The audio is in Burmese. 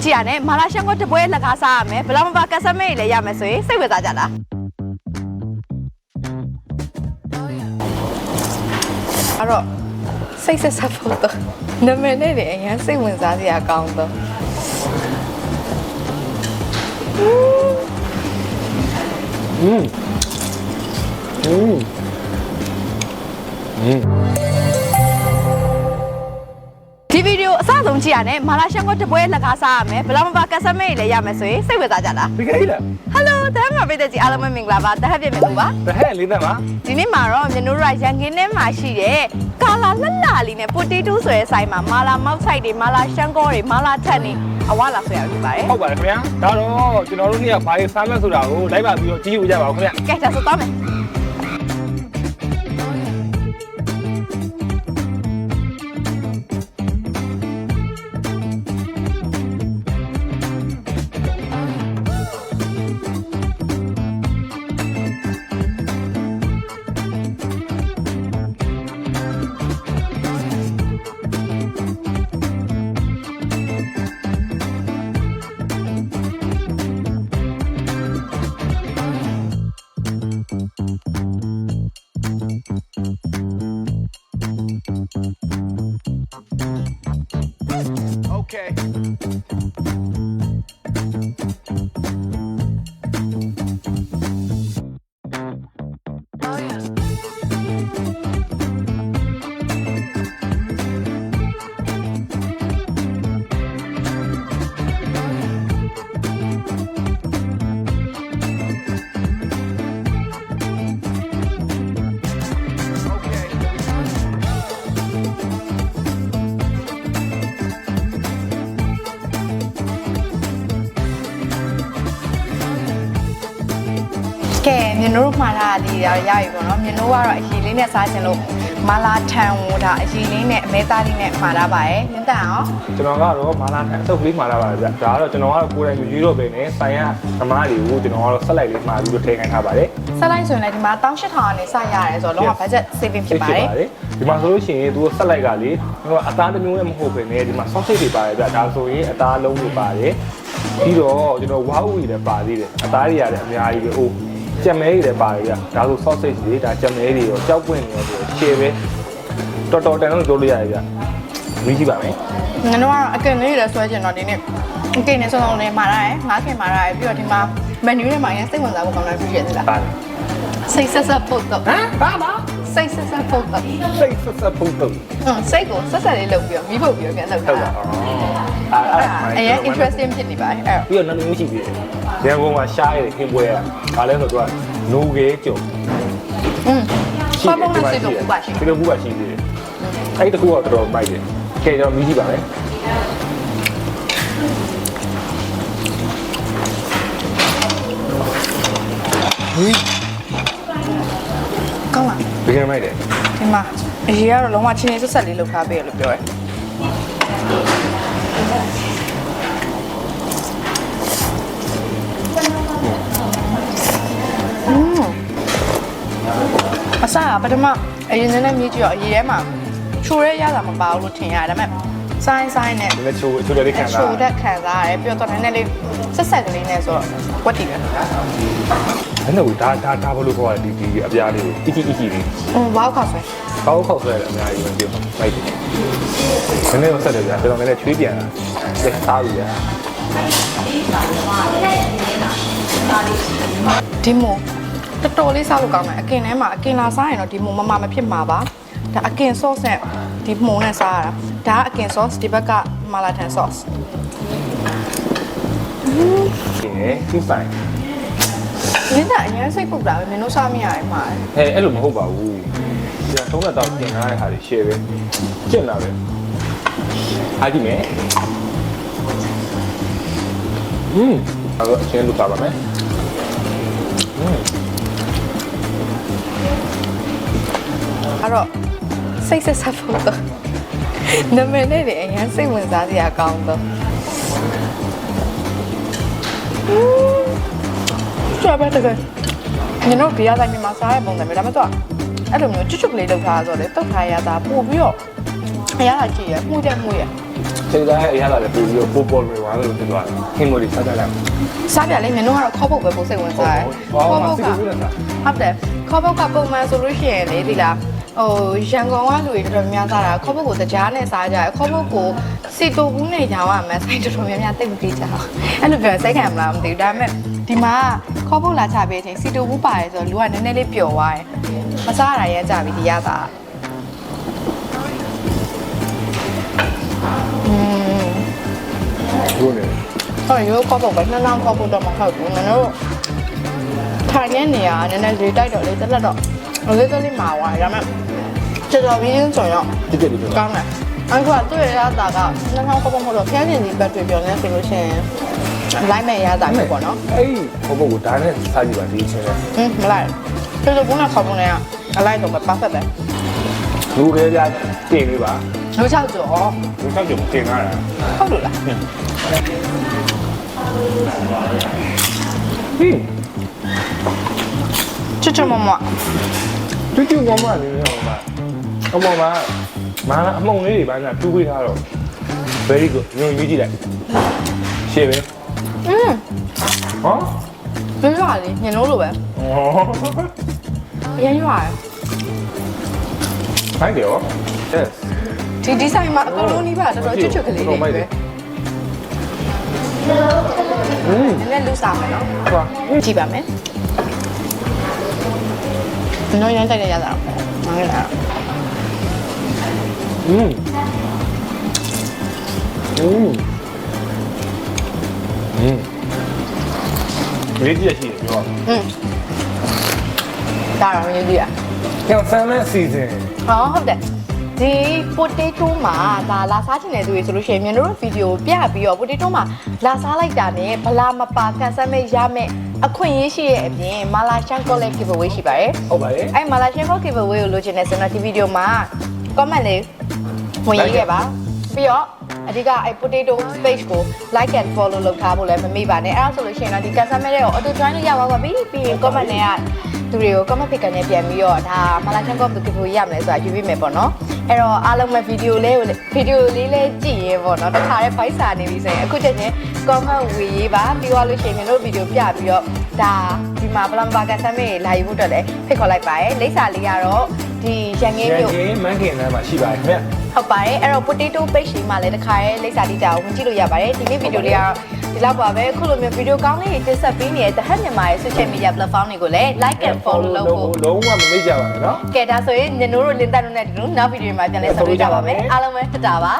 ကြည့်ရနဲ့မာလာရှန်ကိုတပွဲလက်ကားစားရမယ်ဘယ်လောက်မှပါကက်ဆယ်မေးလည်းရမယ်ဆိုရင်စိတ်ဝင်စားကြလားအဲ့တော့စိတ်ဆက်ဆက်ဖို့တော့နာမည်နဲ့လည်းအရင်စိတ်ဝင်စားစရာကောင်းတော့ อืมอืมอืม ဆုံးကြည့်ရနဲ့မာလာရှန်ကိုတပွဲလက်ကားစားရမယ်ဘယ်လောက်မှပါကက်ဆယ်မေးလည်းရမယ်ဆိုရင်စိတ်ဝင်စားကြလားဒီကိလားဟယ်လိုတမ်းမှာပြည်သက်ကြီးအားလုံးပဲမင်္ဂလာပါတဟက်ပြည့်မယ်လို့ပါဘယ်ဟဲ့လေးသက်ပါဒီနေ့မှာတော့မြန်နိုးရရန်ကင်းထဲမှာရှိတဲ့ကာလာလှလှလေးနဲ့ပိုတေတိုးဆိုတဲ့ဆိုင်မှာမာလာမောက်ဆိုင်တွေမာလာရှန်ကောတွေမာလာထက်နေအဝါလာဆိုရဖြစ်ပါတယ်ဟုတ်ပါတယ်ခင်ဗျာဒါတော့ကျွန်တော်တို့နေ့ကဘာရေးစားမလဲဆိုတာကိုလိုက်ပါပြီးတော့ကြည့်ယူကြပါဦးခင်ဗျာကဲဒါဆိုတော့မယ် ကဲမြန်နိုးတို့မှာလာလေးရရပြီပေါ့နော်မြန်နိုးကတော့အရင်လေးနဲ့စားချင်လို့မာလာထန်ဝဒါအရင်လေးနဲ့အမဲသားလေးနဲ့မှာလာပါရဲ့လင်းတန်အောင်ကျွန်တော်ကတော့မာလာထန်အဆုပ်လေးမှာလာပါဗျာဒါကတော့ကျွန်တော်ကတော့ကိုယ်တိုင်ယူတော့ပဲနဲ့ဆိုင်ရသမားတွေကိုကျွန်တော်ကတော့ဆက်လိုက်လေးမှာပြီးတော့ထည့်ခိုင်းထားပါတယ်ဆက်လိုက်ဆိုရင်လည်းဒီမှာ18000ကနေစရတယ်ဆိုတော့လုံးဝ budget saving ဖြစ်ပါတယ်ဒီမှာဆိုလို့ရှိရင်သူဆက်လိုက်ကလေဟိုအသားတစ်မျိုးနဲ့မဟုတ်ဘဲနဲ့ဒီမှာ sausage တွေပါတယ်ဗျာဒါဆိုရင်အသားလုံးတွေပါတယ်ပြီးတော့ကျွန်တော်ဝါဥတွေလည်းပါသေးတယ်အသားတွေရတယ်အများကြီးပဲဟို ကြက်မဲတွေလည်းပါတယ်ဗျာဒါဆို sausage တွေဒါကြက်မဲတွေရောကြောက်ပွင့်တွေရောခြေပဲတော်တော်တန်လို့ပြောလို့ရတယ်ဗျာမြည်ကြည့်ပါမယ်ငါတို့ကတော့အကင်လေးတွေဆွဲချင်တော့ဒီနေ့အကင်နဲ့စုံစုံလေးမှာရတယ်ငါးခင်မှာရတယ်ပြီးတော့ဒီမှာ menu ထဲမှာရင်စိတ်ဝင်စားဖို့ကောင်းတာတွေ့ရတယ်လားပါတယ်စိတ်ဆက်ဆက်ဖို့တော့ဟမ်ဘာပါ စိတ်ဆက်ဆက်ဖို့တော့စိတ်ဆက်ဆက်ပုံတော့ဟွန်းစိတ်ကိုဆက်ဆက်လေးလုပ်ပြီးတော့မိဖို့ပြီးတော့ပြန်လုပ်ဟုတ်တာပါအော်အဲ့အရင် interesting ဖြစ်နေပါတယ်အဲ့ပြီးတော့နောက်တစ်မျိုးရှိသေးတယ်ရန်ကုန်မှာရှားရတဲ့ခင်ပွဲကဘာလဲဆိုတော့သူကနိုးခဲကြုံอืมဘာမှမစိတ်တော့ဘူးပါရှိဒီလိုဘူးပါရှိသေးတယ်အဲ့ဒီတစ်ခုကတော့တော်တော်မိုက်တယ်ကဲကျွန်တော်မြည်ကြည့်ပါမယ်ဟင်းကောင်း လားဘယ်ကမိုက်တယ်ဒီမှာအရင်ကတော့လုံးဝချင်းချင်းဆက်ဆက်လေးလုပ်ထားပေးရလို့ပြောတယ်อืมအစားကပထမအရင်နဲ့မြည်ကြည့်တော့အရင်ထဲမှာချိုရဲရတာမပါဘူးလို့ထင်ရတယ်ဒါပေမဲ့ ဆိုင်းဆိုင်းနဲ့ဒီမဲ့ချိုးချိုးတယ်လေးခံအစားချိုတဲ့ခံစားရတယ်ပြီးတော့နည်းနည်းလေးဆက်ဆက်ကလေးနဲ့ဆိုတော့ဝတ်တည်တယ်အဲ့တော့ဒါဒါဒါဘလို့ခေါ်ရဒီဒီအပြားလေးအီကီအီကီလေး။อืมဘောက်ခါဆွဲကောက်ခောက်ဆွဲတယ်အများကြီးပဲပြောမိုက်တယ်နည်းနည်းတော့ဆက်တယ်ဗျာကျွန်တော်လည်းချွေးပြန်တာလက်စားပြီဗျာဒီမိုတော်တော်လေးစားလို့ကောင်းတယ်အကင်ထဲမှာအကင်လာစားရင်တော့ဒီမိုမမမဖြစ်မှာပါဒါအကင် sauce နဲ့ဒီမိုနဲ့စားရတာ ဒါကအကင် sauce ဒီဘက်ကမာလာထန် sauce ရှင်ရယ်သူ့ဆိုင် လင်းကအရင်စိတ်ပုတ်တာပဲမင်းတို့စားမရရင်မှာ ဟဲ့အဲ့လိုမဟုတ်ပါဘူးဒီကသုံးလက်တော့ပြင်ထားတဲ့ဟာတွေ share ပဲကျင့်လာပဲအားကြည့်မယ်อืมအဲ့တော့အချင်းလူပါပါမယ်อืม အဲ့တော့စိတ်ဆက်ဆက်ဖို့တော့ နာမည်နဲ့လည်းအရင်စိတ်ဝင်စားစရာကောင်းတော့ကျပဲတကယ်ညတို့ဒီရတိုင်းမှာစားရပုံတယ်ဒါပေမဲ့တော့အဲ့လိုမျိုးချွတ်ချွတ်လေးလောက်ထားဆိုတော့လေတုတ်ထားရတာပို့ပြီးတော့အရသာကြည့်ရမှုတဲ့မှုရစိတ်သားရဲ့အရာလည်းပြီးပြီးတော့ပိုပေါ်လွယ်သွားလို့ဖြစ်သွားတယ်ဟင်းမို့ဒီစားကြလိုက်စားပြလေငါတို့ကတော့ခေါပုတ်ပဲပိုစိတ်ဝင်စားတယ်ဟုတ်ဟုတ်ပုတ်ကဟုတ်ဟုတ်ဟုတ်တယ်ခေါပုတ်ကပုံမှန်ဆိုလို့ရှိရင်လေဒီလား ဟိုရန်ကုန်ကလူတွေတော်တော်များများစားတာခေါပုတ်ကိုတကြားနဲ့စားကြတယ်ခေါပုတ်ကိုစီတိုဘူးနဲ့ရောင်းရမယ်ဆိုင်တော်တော်များများတိတ်မပြီးကြအောင်အဲ့လိုပြောစိတ်ခံမလားမသိဘူးဒါပေမဲ့ဒီမှာခေါပုတ်လာချပေးတဲ့အချိန်စီတိုဘူးပါတယ်ဆိုတော့လူကနည်းနည်းလေးပျော်သွားတယ်မစားရတာရဲကြပြီဒီရတာอืมဘုနေဟိုရိုးခေါပုတ်ပဲနှစ်လောင်းခေါပုတ်တော့မဟုတ်ဘူးငါတို့ထိုင်နေနေရနည်းနည်းလေးတိုက်တော့လေးတက်လက်တော့ လေးတက်လေးမှာသွားတယ်ဒါပေမဲ့တော်တော်ပြီးရင်ဆိုတော့တိတိလေးပြောကောင်းတယ်အဲ့ကွာသူ့ရဲ့ရတာကနှစ်လောင်းခေါပုတ်မဟုတ်တော့ဖျက်နေစီဘက်တွေပြောနေဆိုလို့ရှိရင်လိုက်မဲ့ရတာပဲပေါ့နော်အဲ့ဒီဘုတ်ကိုဒါနဲ့စားကြည့်ပါဒီချင်းနဲ့ဟင်းမလိုက်တော်တော်ဘုန်းနဲ့ခေါပုတ်နဲ့ကအလိုက်တော့ပဲ perfect ပဲလူတွေကြတင်လေးပါလူချောက်ကျော်လူချောက်ကြုံတင်လာတာဟုတ်လို့လားဟင်းချွတ်ချွတ်မမ တူတူမောင်မလေးရောပါအမောင်မမာအမုံလေးတွေပါညာတူးပေးထားတော့ very good ညွန်ယူကြည့်လိုက်ရှေ့ပဲ อืม ဟော လွရွာလေးညင်လို့လိုပဲ ဩ အရင်ရွာတယ် ဖိုင်တယ်ရော yes ဒီဒီဇိုင်းမှာအကုန်လုံးနီးပါတော်တော်ချွတ်ချွတ်ကလေးတွေပဲနည်း อืม နည်းလူစားမယ်နော် ဟော ကြည့်ပါမယ် နော်ရမ်းတိုက်ရရတာငါလည်း อืมอืมอืมလေးကြည့်ရှိတယ်ပြော อืมဒါတော့ရင်းကြည့်ရ ကျောင်းဆမ်းမဲ့စီဇန် ဟောဟုတ်တယ် ဒီ potato မှာဒါလာစားချင်တဲ့သူတွေဆိုလို့ရှိရင်မြန်တို့ဗီဒီယိုပြပြီးတော့ potato မှာလာစားလိုက်တာနဲ့ဘလာမပါကန်ဆယ်မဲ့ရမဲ့အခွင့်အရေးရှိရဲ့အပြင်မာလာရှန်ကောလက် giveaway ရှိပါတယ်ဟုတ်ပါတယ်အဲ့မာလာရှန်ကော giveaway ကိုလိုချင်တဲ့ဆိုတော့ဒီဗီဒီယိုမှာ comment လေးဝင်ရေးခဲ့ပါပြီးတော့အဓိကအဲ့ potato space ကို like and follow လုပ်ထားဖို့လည်းမမေ့ပါနဲ့အဲ့ဒါဆိုလို့ရှိရင်တော့ဒီ customer တွေကို auto join လုပ်ရပါပါပြီပြီးရင် comment တွေကသူတွေကို comment picker နဲ့ပြန်ပြီးတော့ဒါမလာချန်ကောဘယ်လိုရမလဲဆိုတာယူပြီးမယ်ပေါ့နော် အဲ့တော့အားလုံးပဲဗီဒီယိုလေးကိုဗီဒီယိုလေးလေးကြည့်ရင်ပေါ့နော်တစ်ခါတည်း fight စာနေပြီဆိုရင်အခုချက်ချင်း comment ဝေရေးပါပြီးသွားလို့ရှိရင်တို့ဗီဒီယိုပြပြီးတော့ဒါဒီမှာဘလမ်ဘာကန်ဆမ်မေးလာယူဖို့အတွက်လည်းဖိတ်ခေါ်လိုက်ပါရယ်လိပ်စာလေးကတော့ဒီရန်ကင်းရန်မြို့ကင်းမန်ကင်ထဲမှာရှိပါတယ်ခင်ဗျ ဟုတ်ပါတယ်အဲ့တော့ potato page လေးမှာလည်းတစ်ခါရဲလိပ်စာတိတာကိုဝင်ကြည့်လို့ရပါတယ်ဒီနေ့ဗီဒီယိုလေးကတော့ဒီလောက်ပါပဲအခုလိုမျိုးဗီဒီယိုကောင်းလေးတွေတင်ဆက်ပေးနေတဲ့ The Hut မြန်မာရဲ့ social media platform တွေကိုလည်း like and follow လုပ်ဖို့လုံးဝမမေ့ကြပါနဲ့နော်ကဲဒါဆိုရင်ညနိုးတို့လင်းတန်းတို့နဲ့ဒီလိုနောက်ဗီဒီယိုမှာပြန်လည်ဆက်တွေ့ကြပါမယ်အားလုံးပဲတတာပါ